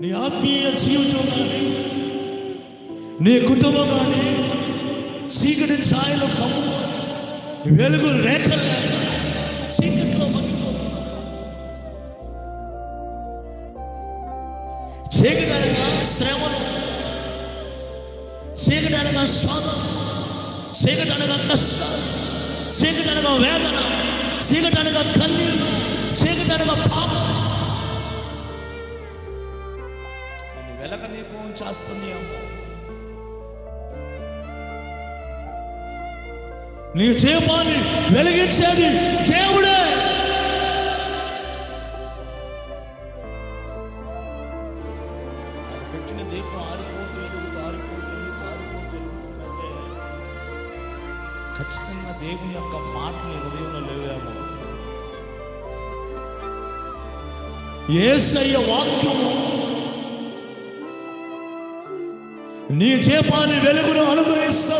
నీ ఆత్మీయ జీవితం కానీ నీ కుటుంబం కానీ చీకటి ఛాయలు కమ్ము వెలుగు రేఖలు చీకటిలో మగ్గిపో చీకటి అనగా శ్రమలు చీకటి శోధన చీకటనగా అనగా కష్టాలు చీకటి వేదన చీకటనగా కన్నీళ్ళు చీకటనగా పాపం. నేను వెలక చేస్తుంది అమ్మ. నీ దీపాన్ని వెలిగించేది దేవుడే. పెట్టిన దీపం ఆరిపోతూ ఎదుగుతూ ఆరిపోతూ ఎదుగుతూ ఆరిపోతూ ఎదుగుతుందంటే ఖచ్చితంగా దేవుని యొక్క మాటలు హృదయంలో లేవేమో. ఏసయ్య వాక్యము నీ జీపాన్ని వెలుగును అనుగ్రహిస్తా.